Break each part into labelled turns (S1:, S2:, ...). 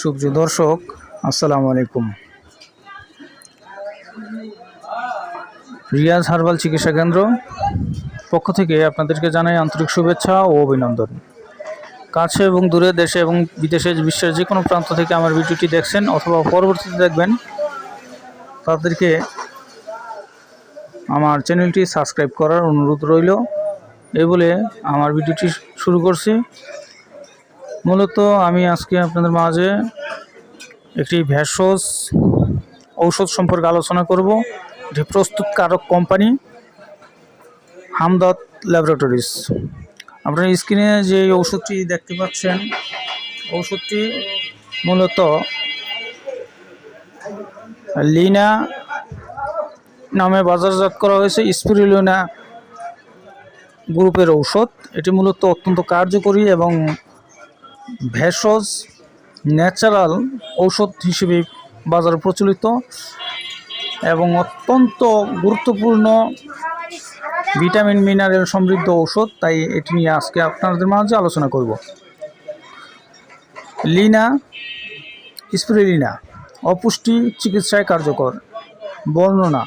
S1: সুপ্রিয় দর্শক, আসসালামু আলাইকুম। রিয়াজ হার্বাল চিকিৎসা কেন্দ্র পক্ষ থেকে আপনাদেরকে জানাই আন্তরিক শুভেচ্ছা ও অভিনন্দন। কাছে এবং দূরে দেশে এবং বিদেশে বিশ্বের যে কোনো প্রান্ত থেকে আমার ভিডিওটি দেখছেন অথবা পরবর্তীতে দেখবেন, তাদেরকে আমার চ্যানেলটি সাবস্ক্রাইব করার অনুরোধ রইল। এই বলে আমার ভিডিওটি শুরু করছি। মূলত আমি আজকে আপনাদের মাঝে একটি ভেষজ ঔষধ সম্পর্কে আলোচনা করব এটি প্রস্তুতকারক কোম্পানি, হামদত ল্যাবরেটরিজ। আপনার স্ক্রিনে যে ওষুধটি দেখতে পাচ্ছেন ওষুধটি মূলত লিনা নামে বাজারজাত করা হয়েছে, স্পিরুলিনা গ্রুপের ঔষধ। এটি মূলত অত্যন্ত কার্যকরী এবং ভেষজ ন্যাচারাল ঔষধ হিসেবে বাজারে প্রচলিত এবং অত্যন্ত গুরুত্বপূর্ণ ভিটামিন, মিনারেল সমৃদ্ধ ঔষধ। তাই এটি নিয়ে আজকে আপনাদের মাঝে আলোচনা করব। লিনা স্প্রিলিনা অপুষ্টি চিকিৎসায় কার্যকর, বর্ণনা।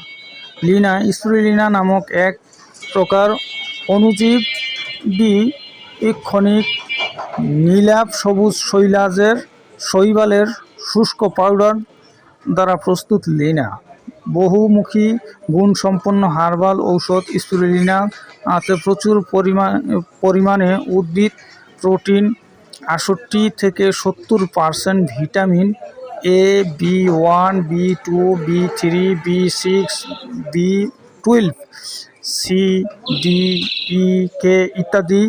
S1: লিনা স্প্রিলিনা নামক এক প্রকার অণুজীব বি ক্ষণিক নীলাভ সবুজ শৈলাজের শৈবালের শুষ্ক পাউডার দ্বারা প্রস্তুত লিনা। বহুমুখী, গুণসম্পন্ন হার্বাল ঔষধ স্পিরুলিনা আছে প্রচুর পরিমাণ পরিমাণে উদ্ভিদ, প্রোটিন আষট্টি থেকে সত্তর percent vitamin A, B one, B two, B three, B six, B twelve, C, D, E, K ইত্যাদি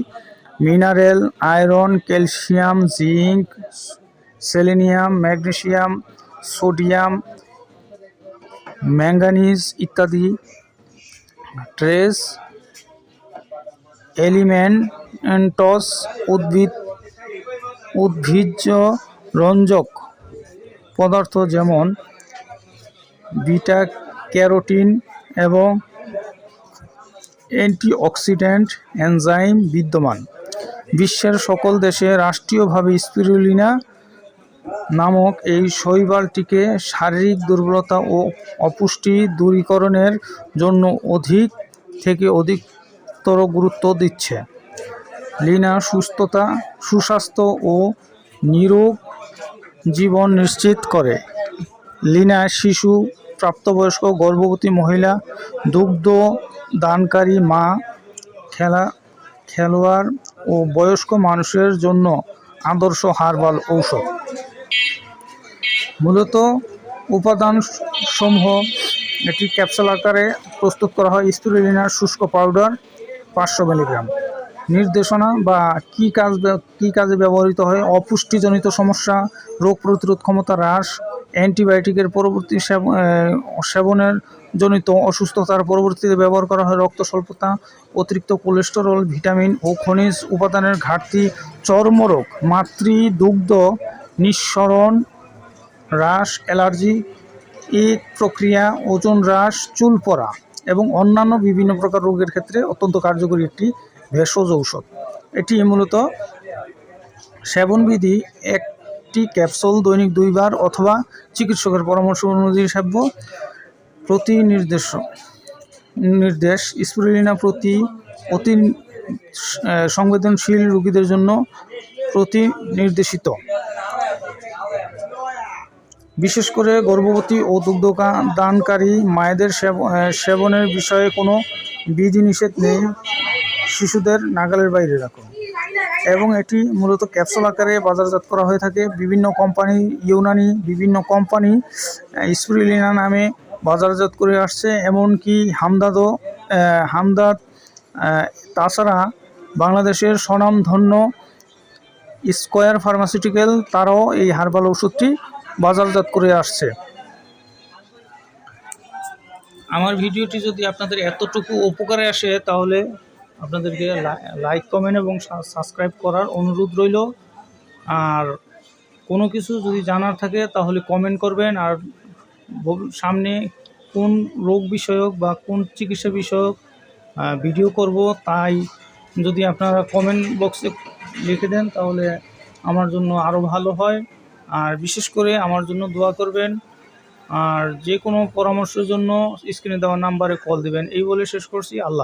S1: mineral, iron, calcium, zinc, selenium, magnesium, sodium, manganese ইত্যাদি। ট্রেস, এলিমেন্টস, উদ্ভিদ উদ্ভিজ্জ রঞ্জক পদার্থ যেমন বিটা ক্যারোটিন এবং অ্যান্টিঅক্সিডেন্ট এনজাইম বিদ্যমান। বিশ্বের সকল দেশে রাষ্ট্রীয়ভাবে স্পিরুলিনা নামক এই শৈবালটিকে শারীরিক দুর্বলতা ও অপুষ্টি দূরীকরণের জন্য অধিক থেকে অধিকতর গুরুত্ব দিচ্ছে। লিনা সুস্থতা, সুস্বাস্থ্য ও নিরোগ জীবন নিশ্চিত করে। লিনা শিশু, প্রাপ্তবয়স্ক, গর্ভবতী মহিলা, দুগ্ধ দানকারী মা, খেলা, খেলোয়াড় ও বয়স্ক মানুষের জন্য আদর্শ হার্বাল ঔষধ। মূলত উপাদান সমূহ এটি ক্যাপসুল আকারে প্রস্তুত করা হয় স্পিরুলিনার শুষ্ক পাউডার পাঁচশো মিলিগ্রাম। নির্দেশনা বা কী কাজ কী কাজে ব্যবহৃত হয়? অপুষ্টিজনিত সমস্যা, রোগ প্রতিরোধ ক্ষমতা হ্রাস অ্যান্টিবায়োটিকের পরবর্তী সেব- সেবনের জনিত অসুস্থতার পরবর্তীতে ব্যবহার করা হয় রক্ত স্বল্পতা অতিরিক্ত কোলেস্টেরল, ভিটামিন ও খনিজ উপাদানের ঘাটতি, চর্মরোগ মাতৃ দুগ্ধ নিঃসরণ হ্রাস অ্যালার্জি এই প্রক্রিয়া, ওজন হ্রাস, চুল পড়া এবং অন্যান্য বিভিন্ন প্রকার রোগের ক্ষেত্রে অত্যন্ত কার্যকরী একটি ভেষজ ঔষধ। এটি মূলত সেবনবিধি একটি ক্যাপসুল দৈনিক দুইবার অথবা চিকিৎসকের পরামর্শ অনুযায়ী সেব্য প্রতি নির্দেশ। নির্দেশ স্পিরুলিনা প্রতি অতি সংবেদনশীল রোগীদের জন্য প্রতি নির্দেশিত বিশেষ করে গর্ভবতী ও দুগ্ধ দানকারী মায়েদের সেব- সেবনের বিষয়ে কোনো বিধিনিষেধ নেই। শিশুদের নাগালের বাইরে রাখুন। এবং এটি মূলত ক্যাপসুল আকারে বাজারজাত করা হয়ে থাকে। বিভিন্ন কোম্পানি ইউনানি বিভিন্ন কোম্পানি স্প্রিলিনা নামে বাজারজাত করে আসছে। এমনকি হামদাদও হামদাদ তাছাড়া বাংলাদেশের স্বনামধন্য স্কোয়ার ফার্মাসিউটিক্যাল, তারাও এই হার্বাল ওষুধটি বাজারজাত করে আসছে। আমার ভিডিওটি যদি আপনাদের এতটুকু উপকারে আসে, তাহলে আপনাদেরকে লাইক কমেন্ট এবং সাবস্ক্রাইব করার অনুরোধ রইল। আর কোনো কিছু যদি জানার থাকে, তাহলে কমেন্ট করবেন। আর সামনে কোন রোগ বিষয়ক বা কোন চিকিৎসা বিষয়ক ভিডিও করব, তাই যদি আপনারা কমেন্ট বক্সে লিখে দেন, তাহলে আমার জন্য আরও ভালো হয়। আর বিশেষ করে আমার জন্য দোয়া করবেন। আর যে কোনো পরামর্শের জন্য স্ক্রিনে দেওয়া নাম্বারে কল দিবেন। এই বলে শেষ করছি। আল্লাহ